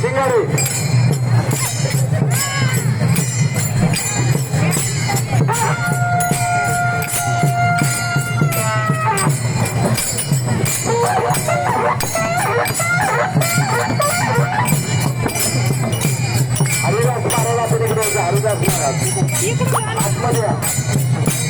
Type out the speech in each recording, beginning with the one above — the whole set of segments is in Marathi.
సింగారి हरिदास महाराज आतमध्ये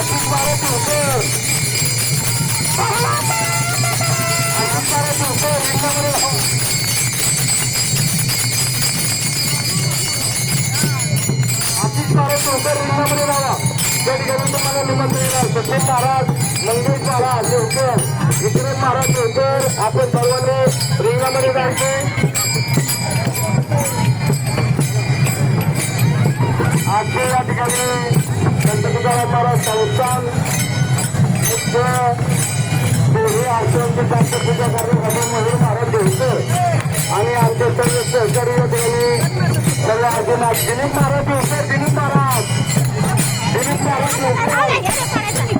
आशिष बारा तुळकर आशिष बारा तुळकर रिंगामध्ये राहू आशिष बारा तुळकर रिंगामध्ये राहा त्या ठिकाणी तुम्हाला लोकांना येणार सचिन महाराज मंगेश महाराज देवकर विक्रम महाराज देवकर आपण सर्वांनी रिंगामध्ये जायचे आजचे या ठिकाणी संस्थान दोन्ही आश्रमची पूजा कार्यक्रम म्हणून महाराज घ्यायचं आणि आमचे सर्व सहकारी देवी सर्व आजीनाथ दिलीप महाराज दिलीप महाराज दिलीप महाराज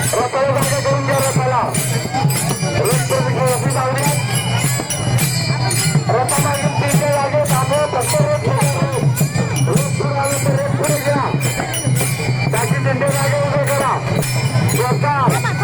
রতন